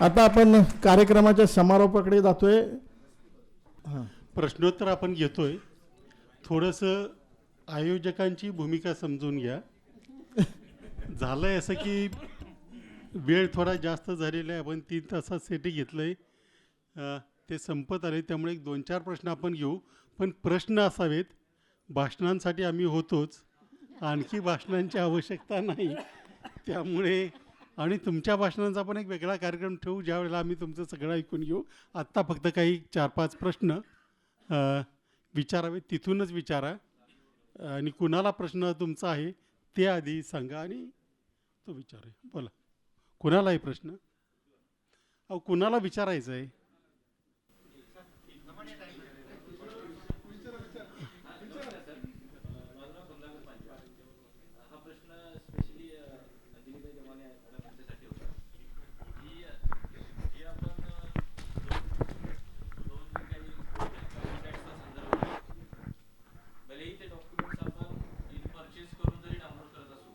आता आपण कार्यक्रमाच्या समारोपाकडे जातोय. हां. प्रश्नोत्तर आपण घेतोय. थोडंसं आयोजकांची भूमिका समजून घ्या. झालंय असं की वेळ थोडा जास्त झालेला आहे आपण तीन तासात सेटी घेतलंय. ते संपत आले त्यामुळे एक दोन चार प्रश्न आपण घेऊ. पण प्रश्न असावेत. भाषणांसाठी आम्ही होतोच. आणखी भाषणांची आवश्यकता नाही. त्यामुळे आणि तुमच्या भाषणांचा पण एक वेगळा कार्यक्रम ठेवू ज्या वेळेला आम्ही तुमचं सगळं ऐकून घेऊ. आत्ता फक्त काही चार पाच प्रश्न विचारावे तिथूनच विचारा. आणि कुणाला प्रश्न तुमचा आहे ते आधी सांगा आणि तो विचारा बोला. कुणालाही प्रश्न? अहो कुणाला विचारायचं आहे हा प्रश्न स्पेशली अंजलीताई जमाने मॅडम यांच्यासाठी होता की अ, जे आपण अ, दोन दोन काही कॉन्टॅक्टचा संदर्भ आहे भलेही ते डॉक्युमेंट्स आपण इन परचेस करून जरी डाउनलोड करत असू.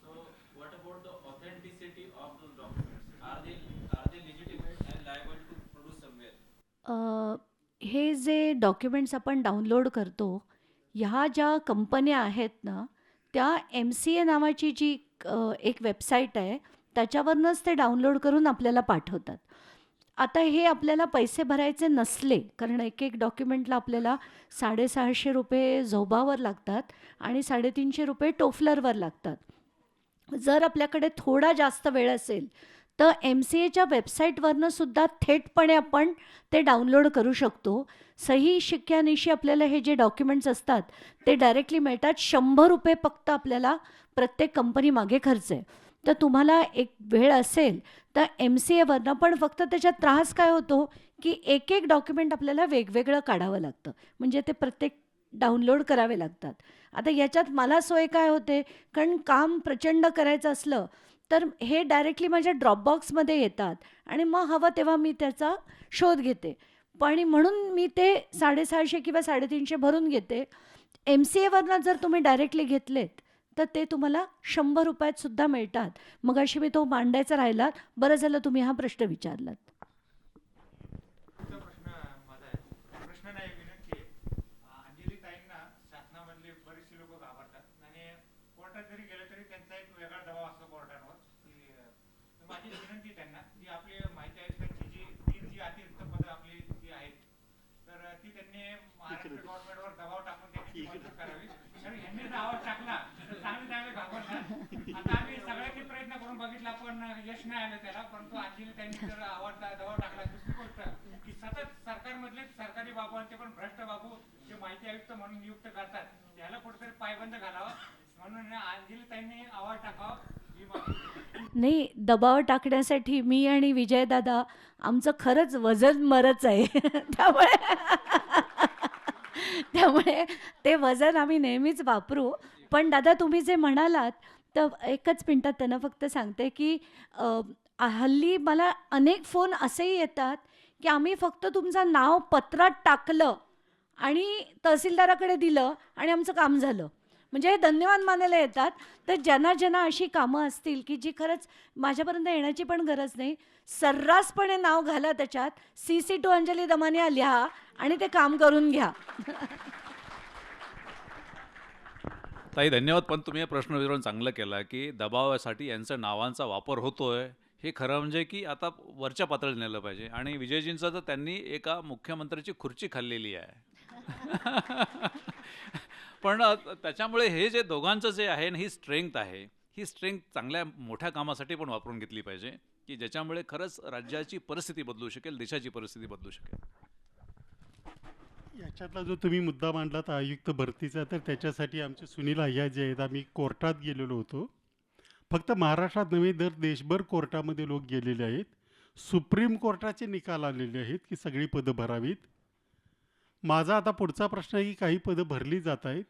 So what about the authenticity of those documents are they are they legitimate and liable to produce somewhere हे जे डॉक्युमेंट्स आपण डाउनलोड करतो ह्या ज्या कंपन्या आहेत ना त्या एम सी ए नावाची जी एक वेबसाईट आहे त्याच्यावरनंच ते डाउनलोड करून आपल्याला पाठवतात. आता हे आपल्याला पैसे भरायचे नसले कारण एक एक डॉक्युमेंटला आपल्याला साडेसहाशे रुपये झोबावर लागतात आणि साडेतीनशे रुपये टोफलरवर लागतात. जर आपल्याकडे थोडा जास्त वेळ असेल तर एम सी एच्या वेबसाईटवरनं सुद्धा थेटपणे आपण ते डाउनलोड करू शकतो. सही शिक्क्यानिशी आपल्याला हे जे डॉक्युमेंट्स असतात ते डायरेक्टली मिळतात. शंभर रुपये फक्त आपल्याला प्रत्येक कंपनी मागे खर्च आहे. तर तुम्हाला एक वेळ असेल तर एम सी एवरनं पण फक्त त्याच्यात त्रास काय होतो की एक एक डॉक्युमेंट आपल्याला वेगवेगळं काढावं लागतं. म्हणजे ते प्रत्येक डाउनलोड करावे लागतात. आता याच्यात मला सोय काय होते? कारण काम प्रचंड करायचं असलं तर हे डायरेक्टली माझ्या ड्रॉपबॉक्समध्ये येतात आणि मग हवं तेव्हा मी त्याचा शोध घेते. पण म्हणून मी ते साडेसहाशे किंवा साडेतीनशे भरून घेते. एम सी एवरनं जर तुम्ही डायरेक्टली घेतलेत तर ते तुम्हाला शंभर रुपयात सुद्धा मिळतात. मग अशी मी तो मांडायचा राहिला बरं झालं तुम्ही हा प्रश्न विचारलात. पुढचा प्रश्न माझा आहे. प्रश्न नाही विनंती आहे अंजली ताईंना शासनामधले बरेचसे लोक घाबरतात. आणि कोर्टात जरी गेलं तरी त्यांचा एक वेगळा दबाव असतो कोर्टांवर. की अं, तर माझी विनंती त्यांना. जी आपली माहिती आहे त्यांची जी तीन जी अतिरिक्त पदं आपली जी आहेत तर अं, ती त्यांनी महाराष्ट्र गव्हर्नमेंटवर दबाव टाकून त्यांनी ती मंजूर करावी कारण यांनी आवाज टाकला. चांगले चांगले घाबरतात आता आम्ही सगळ्यांनी प्रयत्न करून बघितला पण यश नाही आलं त्याला. परंतु त्यांनी आवाज दबाव टाकला. दुसरी गोष्ट की सतत सरकारमधले सरकारी बाबूंचे पण भ्रष्ट बाबू जे माहिती आयुक्त म्हणून नियुक्त करतात त्याला कुठेतरी पायबंद घालावा. म्हणून अंजली त्यांनी आवाज टाकावा. माझी नाही दबाव टाकण्यासाठी मी आणि विजयदादा आमचं खरंच वजन मरच आहे. त्यामुळे त्यामुळे ते वजन आम्ही नेहमीच वापरू. पण दादा तुम्ही जे म्हणालात तर एकच मिनटात त्यांना फक्त सांगते की हल्ली मला अनेक फोन असेही येतात की आम्ही फक्त तुमचं नाव पत्रात टाकलं आणि तहसीलदाराकडे दिलं आणि आमचं काम झालं. म्हणजे हे धन्यवाद मानायला येतात. तर ज्यांना ज्यांना अशी कामं असतील की जी खरंच माझ्यापर्यंत येण्याची पण गरज नाही सर्रासपणे नाव घाला त्याच्यात C C to Anjali Damania लिहा आणि ते काम करून घ्या. ताई धन्यवाद. पण तुम्ही हे प्रश्न विचारून चांगलं केला की दबावासाठी यांचा नावांचा वापर होतोय. हे खरं म्हणजे की आता वरच्या पातळीला नेलं पाहिजे. आणि विजयजींचं तर त्यांनी एका मुख्यमंत्र्याची खुर्ची खाल्लेली आहे. पण त्याच्यामुळे हे जे दोघांचं जे आहे ना ही स्ट्रेंथ आहे ही स्ट्रेंथ चांगल्या मोठ्या कामासाठी पण वापरून घेतली पाहिजे की ज्याच्यामुळे खरंच राज्याची परिस्थिती बदलू शकेल देशाची परिस्थिती बदलू शकेल. याच्यातला जो तुम्ही मुद्दा मांडलात आयुक्त भरतीचा तर त्याच्यासाठी आमचे सुनील अय्या जे आहेत आम्ही कोर्टात गेलेलो होतो. फक्त महाराष्ट्रात नव्हे दर देशभर कोर्टामध्ये लोक गेलेले आहेत. सुप्रीम कोर्टाचे निकाल आलेले आहेत की सगळी पदं भरावीत. माझा आता पुढचा प्रश्न आहे की काही पदं भरली जात आहेत.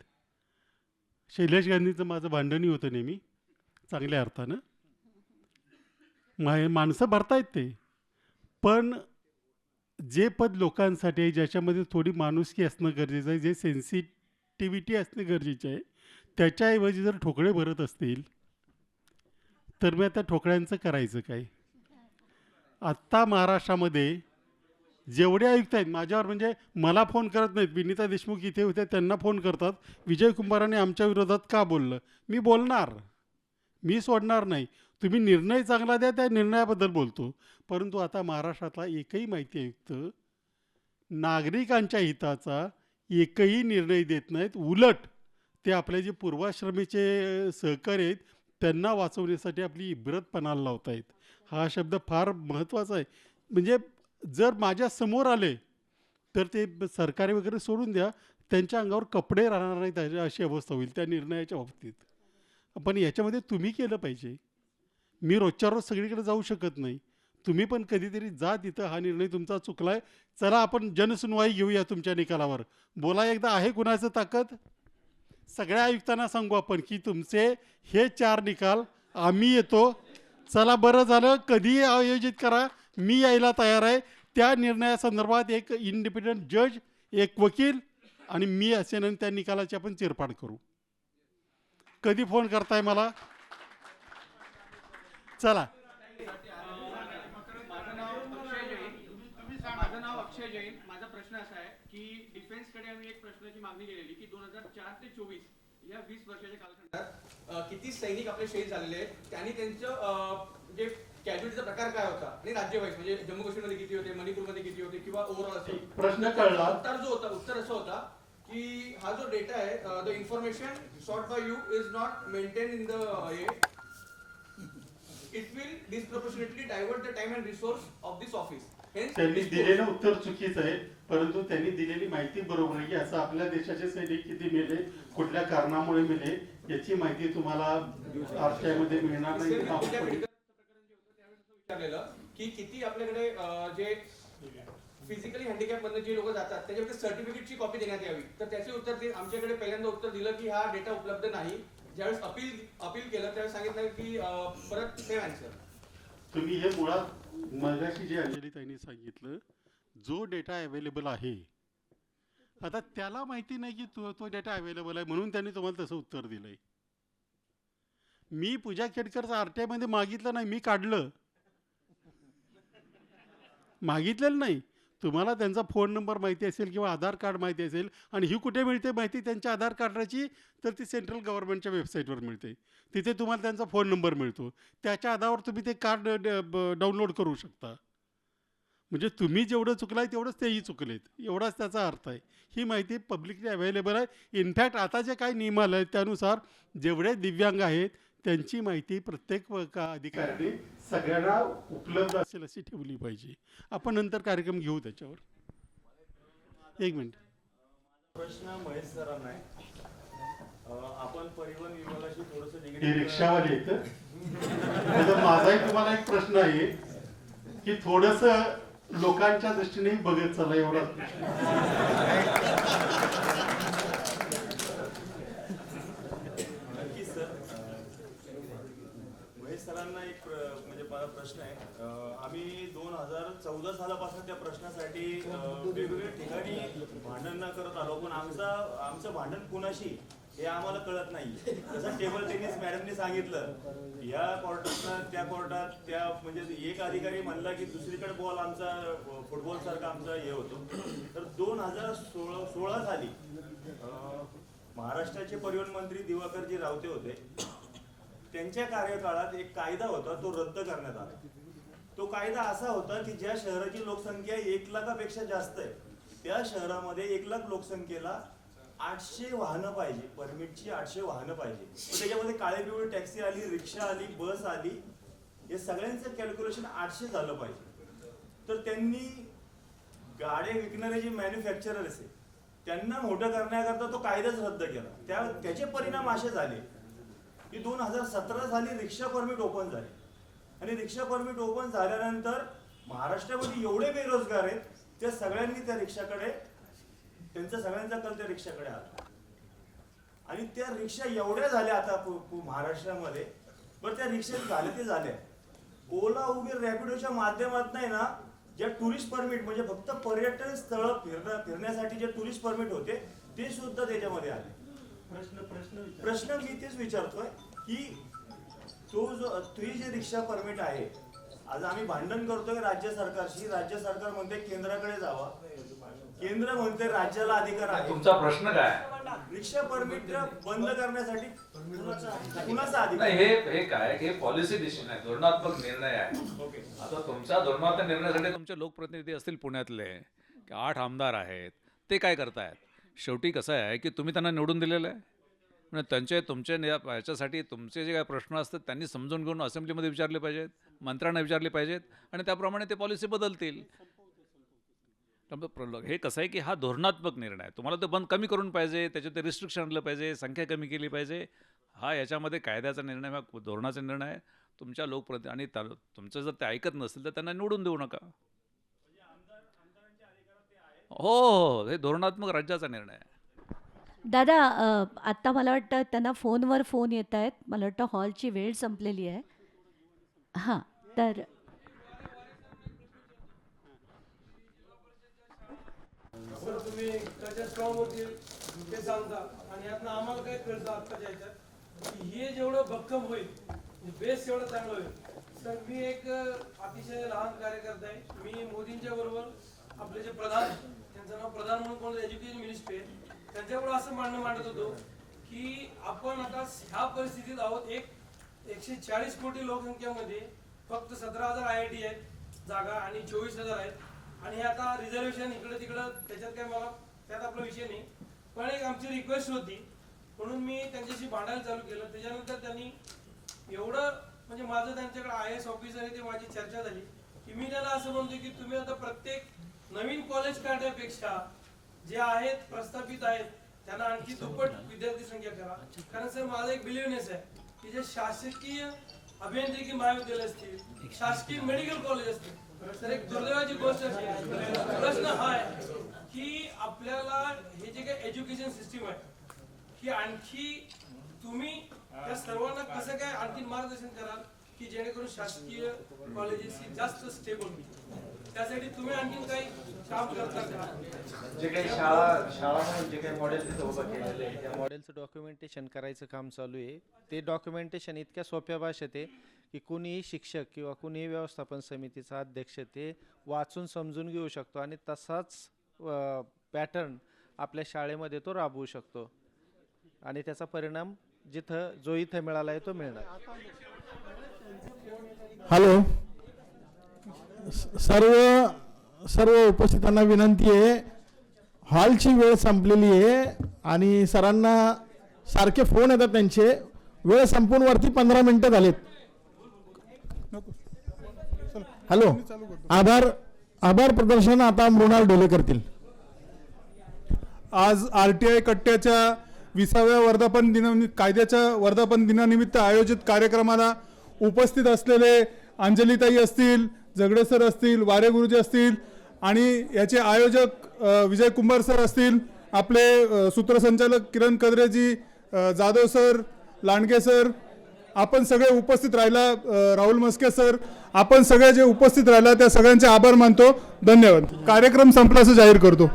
शैलेश गांधीचं माझं भांडणही होतं नेहमी चांगल्या अर्थानं. मा माणसं भरतायत ते. पण जे पद लोकांसाठी आहे ज्याच्यामध्ये थोडी माणुसकी असणं गरजेचं आहे जे सेन्सिटिव्हिटी असणं गरजेचं आहे त्याच्याऐवजी जर ठोकळे भरत असतील तर मी आता ठोकळ्यांचं करायचं काय? आत्ता महाराष्ट्रामध्ये जेवढे आयुक्त आहेत माझ्यावर म्हणजे मला फोन करत नाहीत विनीता देशमुख इथे होते त्यांना फोन करतात विजय कुंभाराने आमच्या विरोधात का बोललं? मी बोलणार. मी सोडणार नाही. तुम्ही निर्णय चांगला द्या त्या निर्णयाबद्दल बोलतो. परंतु आता महाराष्ट्रातला एकही माहिती आयुक्त नागरिकांच्या हिताचा एकही निर्णय देत नाहीत. उलट ते आपले जे पूर्वाश्रमीचे सहकारी आहेत त्यांना वाचवण्यासाठी आपली इब्रतपणाला लावत आहेत हा शब्द फार महत्त्वाचा आहे. म्हणजे जर माझ्यासमोर आले तर ते सरकारी वगैरे सोडून द्या. त्यांच्या अंगावर कपडे राहणार नाहीत अशी अवस्था होईल त्या निर्णयाच्या बाबतीत. पण याच्यामध्ये तुम्ही केलं पाहिजे. मी रोजच्या रोज सगळीकडे जाऊ शकत नाही. तुम्ही पण कधीतरी जा तिथं हा निर्णय तुमचा चुकलाय. चला आपण जनसुनवाई घेऊया तुमच्या निकालावर. बोला एकदा आहे कुणाचं ताकद? सगळ्या आयुक्तांना सांगू आपण की तुमचे हे चार निकाल आम्ही येतो. चला बरं झालं कधीही आयोजित करा. मी यायला तयार आहे. त्या निर्णयासंदर्भात एक इंडिपेंडंट जज एक वकील आणि मी असेन त्या निकालाची आपण चिरफाड करू. कधी फोन करताय मला? चला. माझं नाव अक्षय जैन. माझं नाव अक्षय जैन माझा प्रश्न असा आहे की डिफेन्सकडे आम्ही एक प्रश्नाची मागणी केलेली की दोन हजार चार ते चोवीस या वीस वर्षाच्या कालखंडात किती सैनिक आपले शहीद झालेले आहेत? त्यांनी त्यांचं जे कॅज्युअलिटीचा प्रकार काय होता? आणि राज्यवाईज म्हणजे जम्मू काश्मीरमध्ये किती होते मणिपूरमध्ये किती होते किंवा ओव्हरऑल असेल प्रश्न कळला. उत्तर जो होता उत्तर असं होता की हा जो डेटा आहे the information sought by you is not maintain in the it will disproportionately divert the time and resource of this office त्यांनी दिलेलं उत्तर चुकीचं आहे परंतु त्यांनी दिलेली माहिती बरोबर आहे की असं आपल्या देशाचे सैनिक किती मेले कुठल्या कारणामुळे मेले याची माहिती तुम्हाला आरटीआयमध्ये मिळणार नाही. मेडिकल प्रकरण जे होतं त्यावेळेस असं विचारलेलं की किती आपल्याकडे अं, जे फिजिकली हँडिकॅप मधले जे लोक जातात त्याच्याकडे सर्टिफिकेटची कॉपी देण्यात यावी. तर त्याचे उत्तर ते आमच्याकडे पहिल्यांदा उत्तर दिलं की हा डेटा उपलब्ध नाही. ज्यावेळेस अपील अपील केलं त्यावेळेस सांगितलं की परत सेम आन्सर तुम्ही हे मुळात मगाशी जे अंजली ताईंनी सांगितलं जो डेटा अवेलेबल आहे आता त्याला माहिती नाही की तो तो डेटा अवेलेबल आहे म्हणून त्यांनी तुम्हाला तसं उत्तर दिलंय. मी पूजा खेडकरचं आरटीआयमध्ये मागितलं नाही मी काढलं. मागितलेलं नाही. तुम्हाला त्यांचा फोन नंबर माहिती असेल किंवा आधार कार्ड माहिती असेल आणि ही कुठे मिळते माहिती त्यांच्या आधार कार्डाची तर ती सेंट्रल गव्हर्नमेंटच्या वेबसाईटवर मिळते. तिथे तुम्हाला त्यांचा फोन नंबर मिळतो. त्याच्या आधारावर तुम्ही ते कार्ड डाउनलोड करू शकता. म्हणजे तुम्ही जेवढं चुकलाय तेवढंच तेही चुकलेत. एवढाच त्याचा अर्थ आहे. ही माहिती पब्लिकली अवेलेबल आहे. इनफॅक्ट आता जे काही नियम आले आहेत त्यानुसार जेवढे दिव्यांग आहेत त्यांची माहिती प्रत्येक का अधिकाऱ्याने सगळ्यांना उपलब्ध असेल अशी ठेवली पाहिजे. आपण नंतर कार्यक्रम घेऊ त्याच्यावर. एक मिनिट. प्रश्न महेश सरांना आपण परिवहन विभागाशी थोडस रिक्षावाले आता माझाही तुम्हाला एक प्रश्न आहे की थोडस लोकांच्या दृष्टीने बघत चला एवढा नक्की सर महेश सरांना एक प्र- म्हणजे मला प्रश्न आहे. आम्ही दोन हजार चौदा सालापासून त्या प्रश्नासाठी वेगवेगळ्या ठिकाणी भांडण न करत आलो. पण आमचा आमचं भांडण कुणाशी हे आम्हाला कळत नाही. जसं टेबल टेनिस मॅडमने सांगितलं या कोर्टात त्या कोर्टात त्या म्हणजे एक अधिकारी म्हणला की दुसरीकडे बॉल आमचा फुटबॉल सारखा आमचा हे होतो. तर दोन हजार सोळा सोळा साली महाराष्ट्राचे परिवहन मंत्री दिवाकरजी रावते होते. त्यांच्या कार्यकाळात एक कायदा होता तो रद्द करण्यात आला. तो कायदा असा होता की ज्या शहराची लोकसंख्या एक लाखापेक्षा जास्त आहे त्या शहरामध्ये एक लाख लोकसंख्येला आठशे वाहनं पाहिजे परमिटची आठशे वाहनं पाहिजे. त्याच्यामध्ये काळे पिवळी टॅक्सी आली रिक्षा आली बस आली हे सगळ्यांचं कॅल्क्युलेशन आठशे झालं पाहिजे. तर त्यांनी गाड्या विकणारे जे मॅन्युफॅक्चरर असे त्यांना मोठं करण्याकरता तो कायदाच रद्द केला. त्या त्याचे परिणाम असे झाले ही दोन हजार सतरा साली रिक्षा परमिट ओपन झाले. आणि रिक्षा परमिट ओपन झाल्यानंतर महाराष्ट्रामध्ये एवढे बेरोजगार आहेत त्या सगळ्यांनी त्या रिक्षाकडे त्यांचा सगळ्यांचा कल त्या रिक्षाकडे आला. आणि त्या रिक्षा एवढ्या झाल्या आता महाराष्ट्रामध्ये. बरं त्या रिक्षा झाल्या ते झाल्या ओला उबेर रॅपिडोच्या माध्यमात नाही ना ज्या टुरिस्ट परमिट म्हणजे फक्त पर्यटन स्थळ फिरणं फिरण्यासाठी जे टुरिस्ट परमिट होते ते सुद्धा त्याच्यामध्ये आले. प्रश्न प्रश्न प्रश्न मी तेच विचारतोय की तो जो थ्री जे रिक्षा परमिट आहे आज आम्ही भांडण करतोय राज्य सरकारशी राज्य सरकार म्हणते केंद्राकडे जावा. केंद्र म्हणते राज्याला अधिकार आहे. तुमचा प्रश्न काय? रिक्षा परमिट बंद करण्यासाठी कुणाचा नाही अधिकार? हे हे काय? हे पॉलिसी डिसिजन आहे. धोरणात्मक निर्णय आहे. ओके आता तुमच्या धोरणात्मक निर्णयासाठी तुमचे लोकप्रतिनिधी असतील पुण्यातले की आठ आमदार आहेत ते काय करतायत? शेवटी कसं आहे की तुम्ही त्यांना निवडून दिलेलं आहे. म्हणजे त्यांचे तुमचे याच्यासाठी तुमचे जे काही प्रश्न असतात त्यांनी समजून घेऊन असेंब्लीमध्ये विचारले पाहिजेत मंत्र्यांना विचारले पाहिजेत आणि त्याप्रमाणे ते पॉलिसी बदलतील. हे कसं आहे की हा धोरणात्मक निर्णय आहे. तुम्हाला ते बंद कमी करून पाहिजे त्याच्यात ते रिस्ट्रिक्शन आणलं पाहिजे संख्या कमी केली पाहिजे. हा याच्यामध्ये कायद्याचा निर्णय हा धोरणाचा निर्णय आहे. तुमच्या लोकप्रति आणि तुमचं जर ते ऐकत नसेल तर त्यांना निवडून देऊ नका. हो हो धोरणात्मक राज्याचा निर्णय आहे. दादा अ, आत्ता मला वाटतं त्यांना फोनवर फोन येत आहेत. मला वाटतं हॉलची वेळ संपलेली आहे. हां तर सर तुम्ही कशा स्ट्रॉंग होतील ते सांगता आणि यातनं आम्हाला काय कळतं आत्ताच्या ह्याच्यात? की हे जेवढं भक्कम होईल बेस एवढं चांगलं होईल. सर मी एक अ, अतिशय लहान कार्यकर्ता आहे. मी मोदींच्या बरोबर आपले जे प्रधान त्यांचं नाव प्रधान म्हणून कोण एज्युकेशन मिनिस्ट्री आहे. त्यांच्याकडे असं मांडणं मांडत होतो की आपण आता ह्या परिस्थितीत आहोत. एक एकशे चाळीस कोटी लोकसंख्येमध्ये फक्त सतरा हजार आय आय टी आहेत जागा आणि चोवीस हजार आहेत. आणि हे आता रिझर्वेशन इकडे तिकडं त्याच्यात काय मला त्यात आपला विषय नाही. पण एक आमची रिक्वेस्ट होती. म्हणून मी त्यांच्याशी भांडायला चालू केलं. त्याच्यानंतर त्यांनी एवढं म्हणजे माझं त्यांच्याकडे आय एस ऑफिसर आहे ते माझी चर्चा झाली की मी त्याला असं म्हणतो की तुम्ही आता प्रत्येक नवीन कॉलेज काढण्यापेक्षा जे आहेत प्रस्थापित आहेत त्यांना आणखी दुप्पट विद्यार्थी संख्या करा. कारण सर माझा एक बिलिव्हनेस आहे की जे शासकीय अभियांत्रिकी महाविद्यालय असतील शासकीय मेडिकल कॉलेज असतील तर एक दुर्दैवाची गोष्ट अशी प्रश्न हा आहे की आपल्याला हे जे काही एज्युकेशन सिस्टीम आहे की आणखी तुम्ही त्या सर्वांना कसं काय आणखी मार्गदर्शन कराल की जेणेकरून शासकीय कॉलेजेस जास्त स्टेबल होईल त्यासाठी तुम्ही आणखी काही काम करता का? जे काही शाळा शाळा म्हणून जे काही मॉडेल तिथं उभं केलेलं आहे त्या मॉडेलचं डॉक्युमेंटेशन करायचं काम चालू आहे. ते डॉक्युमेंटेशन इतक्या सोप्या भाषेत आहे की कुणीही शिक्षक किंवा कुणीही व्यवस्थापन समितीचा अध्यक्ष ते वाचून समजून घेऊ शकतो आणि तसाच पॅटर्न आपल्या शाळेमध्ये तो राबवू शकतो. आणि त्याचा परिणाम जिथं जो इथं मिळाला आहे तो मिळणार. हॅलो सर्व सर्व उपस्थितांना विनंती आहे. हॉलची वेळ संपलेली आहे आणि सरांना सारखे फोन येतात त्यांचे. वेळ संपून वरती पंधरा मिनटं झालेत. हॅलो आभार आभार प्रदर्शन आता मृणाल डोले करतील. आज आर टी आय कट्ट्याच्या विसाव्या वर्धापन दिना कायद्याच्या वर्धापन दिनानिमित्त आयोजित कार्यक्रमाला उपस्थित असलेले अंजलीताई असतील जगडे सर असतील वारे गुरुजी असतील आणि याचे आयोजक विजय कुंभार सर असतील आपले सूत्रसंचालक किरण कदरेजी जाधव सर लांडगे सर आपण सगळे उपस्थित राहिला राहुल मस्के सर आपण सगळे जे उपस्थित राहिला त्या सगळ्यांचे आभार मानतो. धन्यवाद. कार्यक्रम संपला असं जाहीर करतो.